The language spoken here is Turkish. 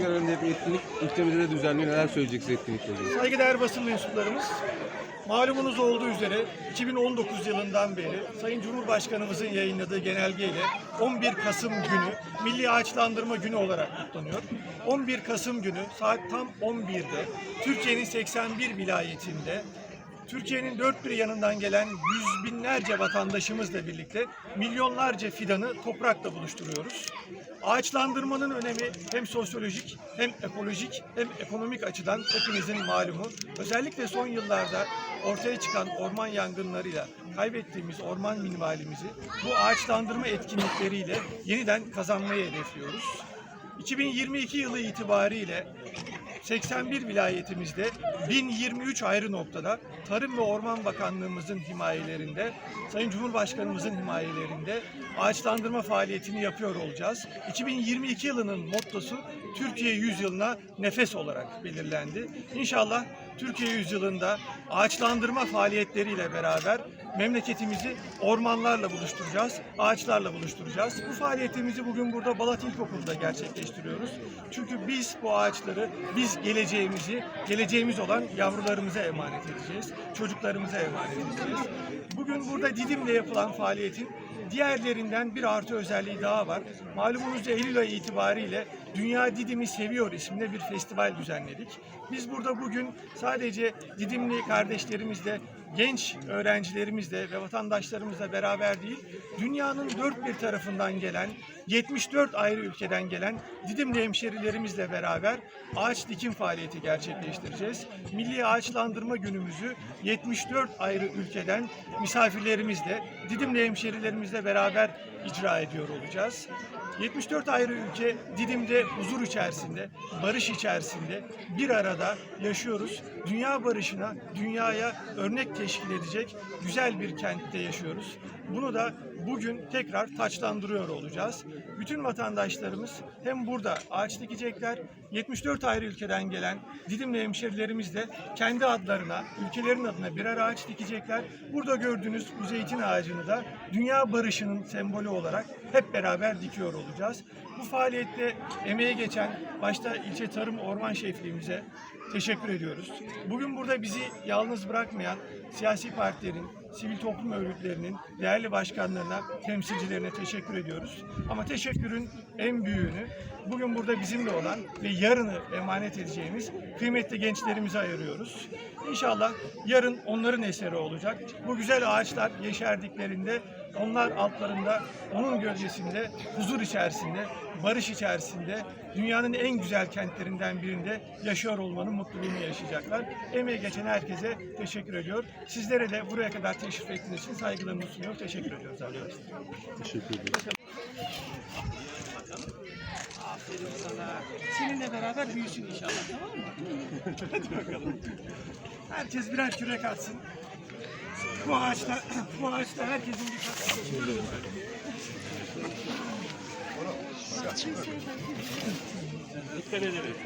Önünde bir etkinlik ilçemizde de düzenliyor. Neler söyleyeceksiniz etkinlikle? Saygıdeğer basın mensuplarımız, malumunuz olduğu üzere 2019 yılından beri Sayın Cumhurbaşkanımızın yayınladığı genelgeyle 11 Kasım günü Milli Ağaçlandırma Günü olarak kutlanıyor. 11 Kasım günü saat tam 11'de Türkiye'nin 81 vilayetinde Türkiye'nin dört bir yanından gelen yüz binlerce vatandaşımızla birlikte milyonlarca fidanı toprakla buluşturuyoruz. Ağaçlandırmanın önemi hem sosyolojik hem ekolojik hem ekonomik açıdan hepimizin malumu. Özellikle son yıllarda ortaya çıkan orman yangınlarıyla kaybettiğimiz orman minimalimizi bu ağaçlandırma etkinlikleriyle yeniden kazanmayı hedefliyoruz. 2022 yılı itibariyle 81 vilayetimizde 1023 ayrı noktada Tarım ve Orman Bakanlığımızın himayelerinde, Sayın Cumhurbaşkanımızın himayelerinde ağaçlandırma faaliyetini yapıyor olacağız. 2022 yılının mottosu Türkiye yüzyılına nefes olarak belirlendi. İnşallah Türkiye yüzyılında ağaçlandırma faaliyetleriyle beraber memleketimizi ormanlarla buluşturacağız, ağaçlarla buluşturacağız. Bu faaliyetimizi bugün burada Balat İlkokulu'nda gerçekleştiriyoruz. Çünkü biz bu ağaçları, biz geleceğimizi, geleceğimiz olan yavrularımıza emanet edeceğiz, çocuklarımıza emanet edeceğiz. Bugün burada Didim'de yapılan faaliyetin diğerlerinden bir artı özelliği daha var. Malumunuz Eylül ayı itibariyle Dünya Didim'i Seviyor isimli bir festival düzenledik. Biz burada bugün sadece Didimli kardeşlerimizle, genç öğrencilerimizle ve vatandaşlarımızla beraber değil, dünyanın dört bir tarafından gelen, 74 ayrı ülkeden gelen Didimli hemşerilerimizle beraber ağaç dikim faaliyeti gerçekleştireceğiz. Milli Ağaçlandırma Günümüzü 74 ayrı ülkeden misafirlerimizle, Didimli hemşerilerimizle beraber icra ediyor olacağız. 74 ayrı ülke Didim'de huzur içerisinde, barış içerisinde bir arada yaşıyoruz. Dünya barışına, dünyaya örnek teşkil edecek güzel bir kentte yaşıyoruz. Bunu da bugün tekrar taçlandırıyor olacağız. Bütün vatandaşlarımız hem burada ağaç dikecekler, 74 ayrı ülkeden gelen Didimli hemşerilerimiz de kendi adlarına, ülkelerin adına birer ağaç dikecekler. Burada gördüğünüz bu zeytin ağacını da dünya barışının sembolü olarak hep beraber dikiyor olacağız. Bu faaliyette emeği geçen başta ilçe tarım orman şefliğimize teşekkür ediyoruz. Bugün burada bizi yalnız bırakmayan siyasi partilerin, sivil toplum örgütlerinin değerli başkanlarına, temsilcilerine teşekkür ediyoruz. Ama teşekkürün en büyüğünü bugün burada bizimle olan ve yarını emanet edeceğimiz kıymetli gençlerimize ayırıyoruz. İnşallah yarın onların eseri olacak. Bu güzel ağaçlar yeşerdiklerinde onlar altlarında, onun gölgesinde, huzur içerisinde, barış içerisinde, dünyanın en güzel kentlerinden birinde yaşıyor olmanın mutluluğunu yaşayacaklar. Emeği geçen herkese teşekkür ediyor. Sizlere de buraya kadar teşrif ettiğiniz için saygılarımı sunuyor. Teşekkür ediyoruz arkadaşlar. Teşekkür ederim. Aferin sana. Seninle beraber büyüsün inşallah tamam mı? Hadi bakalım. Herkes birer kürek atsın. Bu ağaçta, bu ağaçta herkesin bir katkısı. Dikkat edelim.